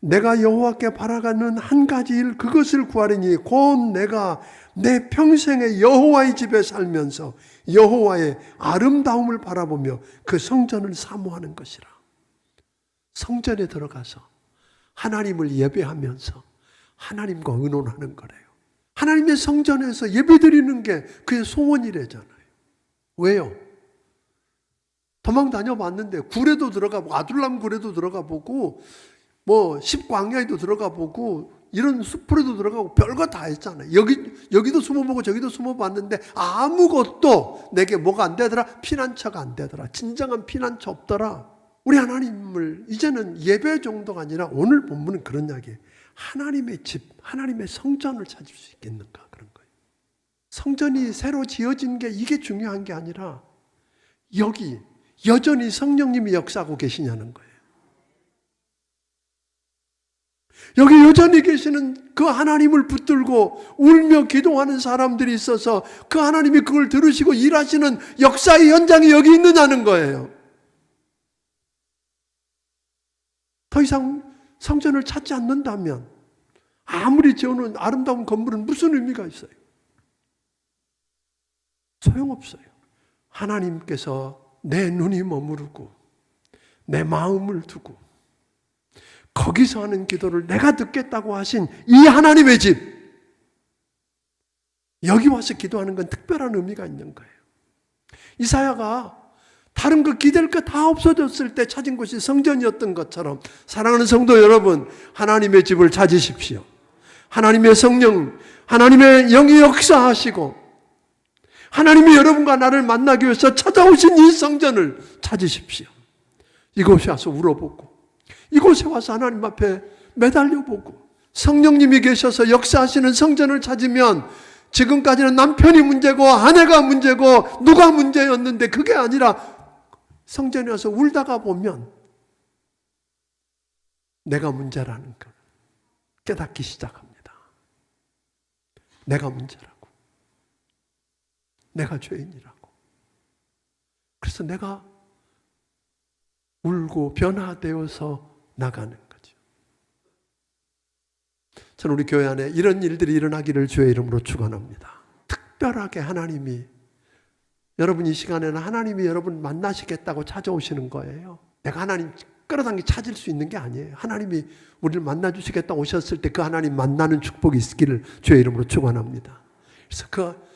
내가 여호와께 바라가는 한 가지 일 그것을 구하리니 곧 내가 내 평생에 여호와의 집에 살면서 여호와의 아름다움을 바라보며 그 성전을 사모하는 것이라. 성전에 들어가서 하나님을 예배하면서 하나님과 의논하는 거래요. 하나님의 성전에서 예배드리는 게 그의 소원이래잖아요. 왜요? 도망 다녀봤는데 굴에도 들어가 보고 아둘람 굴에도 들어가 보고 뭐 십광야에도 들어가 보고 이런 숲으로도 들어가고 별거 다 했잖아요. 여기 여기도 숨어보고 저기도 숨어봤는데 아무것도 내게 뭐가 안 되더라 피난처가 안 되더라 진정한 피난처 없더라. 우리 하나님을 이제는 예배 정도가 아니라 오늘 본문은 그런 이야기예요. 하나님의 집, 하나님의 성전을 찾을 수 있겠는가 그런 거예요. 성전이 새로 지어진 게 이게 중요한 게 아니라 여기 여전히 성령님이 역사하고 계시냐는 거예요. 여기 여전히 계시는 그 하나님을 붙들고 울며 기도하는 사람들이 있어서 그 하나님이 그걸 들으시고 일하시는 역사의 현장이 여기 있느냐는 거예요. 더 이상 성전을 찾지 않는다면 아무리 지어놓은 아름다운 건물은 무슨 의미가 있어요? 소용없어요. 하나님께서 내 눈이 머무르고 내 마음을 두고 거기서 하는 기도를 내가 듣겠다고 하신 이 하나님의 집. 여기 와서 기도하는 건 특별한 의미가 있는 거예요. 이사야가 다른 거 기댈 거다 없어졌을 때 찾은 곳이 성전이었던 것처럼 사랑하는 성도 여러분, 하나님의 집을 찾으십시오. 하나님의 성령, 하나님의 영이 역사하시고 하나님이 여러분과 나를 만나기 위해서 찾아오신 이 성전을 찾으십시오. 이곳에 와서 울어보고 이곳에 와서 하나님 앞에 매달려 보고 성령님이 계셔서 역사하시는 성전을 찾으면 지금까지는 남편이 문제고 아내가 문제고 누가 문제였는데 그게 아니라 성전에 와서 울다가 보면 내가 문제라는 걸 깨닫기 시작합니다. 내가 문제라고. 내가 죄인이라고. 그래서 내가 울고 변화되어서 나가는 거죠. 저는 우리 교회 안에 이런 일들이 일어나기를 주의 이름으로 축원합니다. 특별하게 하나님이 여러분 이 시간에는 하나님이 여러분 만나시겠다고 찾아오시는 거예요. 내가 하나님 끌어당기 찾을 수 있는 게 아니에요. 하나님이 우리를 만나 주시겠다 오셨을 때 그 하나님 만나는 축복이 있기를 주의 이름으로 축원합니다. 그래서 그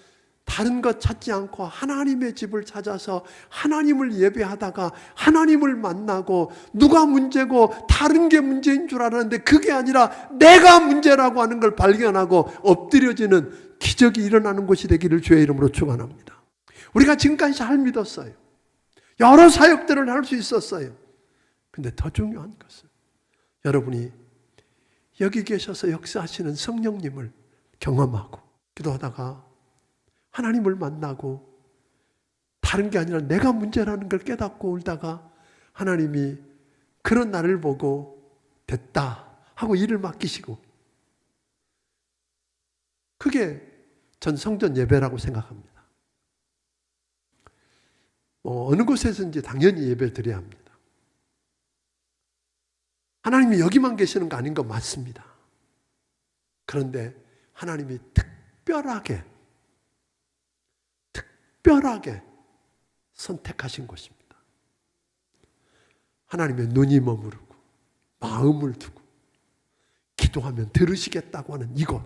다른 것 찾지 않고 하나님의 집을 찾아서 하나님을 예배하다가 하나님을 만나고 누가 문제고 다른 게 문제인 줄 알았는데 그게 아니라 내가 문제라고 하는 걸 발견하고 엎드려지는 기적이 일어나는 곳이 되기를 주의 이름으로 축원합니다. 우리가 지금까지 잘 믿었어요. 여러 사역들을 할 수 있었어요. 근데 더 중요한 것은 여러분이 여기 계셔서 역사하시는 성령님을 경험하고 기도하다가 하나님을 만나고 다른 게 아니라 내가 문제라는 걸 깨닫고 울다가 하나님이 그런 나를 보고 됐다 하고 일을 맡기시고 그게 전 성전 예배라고 생각합니다. 뭐 어느 곳에서인지 당연히 예배 드려야 합니다. 하나님이 여기만 계시는 거 아닌 거 맞습니다. 그런데 하나님이 특별하게 특별하게 선택하신 곳입니다. 하나님의 눈이 머무르고 마음을 두고 기도하면 들으시겠다고 하는 이곳.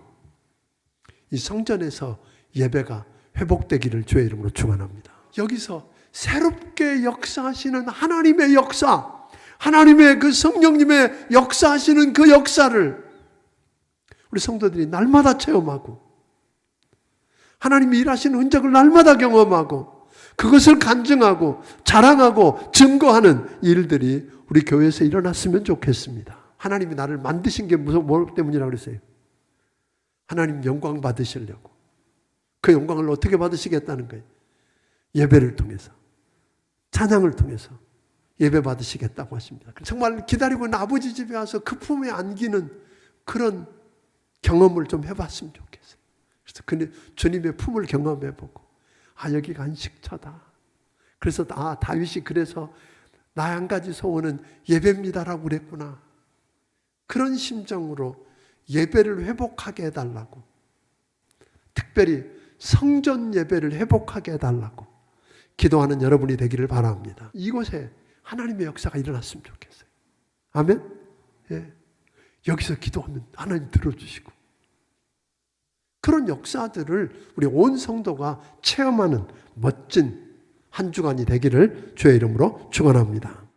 이 성전에서 예배가 회복되기를 주의 이름으로 축원합니다. 여기서 새롭게 역사하시는 하나님의 역사, 하나님의 그 성령님의 역사하시는 그 역사를 우리 성도들이 날마다 체험하고 하나님이 일하시는 흔적을 날마다 경험하고 그것을 간증하고 자랑하고 증거하는 일들이 우리 교회에서 일어났으면 좋겠습니다. 하나님이 나를 만드신 게 무슨 뭐 때문이라고 그랬어요? 하나님 영광 받으시려고. 그 영광을 어떻게 받으시겠다는 거예요? 예배를 통해서. 찬양을 통해서 예배 받으시겠다고 하십니다. 정말 기다리고 있는 아버지 집에 와서 그 품에 안기는 그런 경험을 좀 해봤으면 좋겠어요. 그래서 그 주님의 품을 경험해 보고, 아, 여기가 안식처다. 그래서, 아, 다윗이 그래서 나 한 가지 소원은 예배입니다라고 그랬구나. 그런 심정으로 예배를 회복하게 해달라고. 특별히 성전 예배를 회복하게 해달라고 기도하는 여러분이 되기를 바랍니다. 이곳에 하나님의 역사가 일어났으면 좋겠어요. 아멘? 예. 여기서 기도하면 하나님 들어주시고. 그런 역사들을 우리 온 성도가 체험하는 멋진 한 주간이 되기를 주의 이름으로 축원합니다.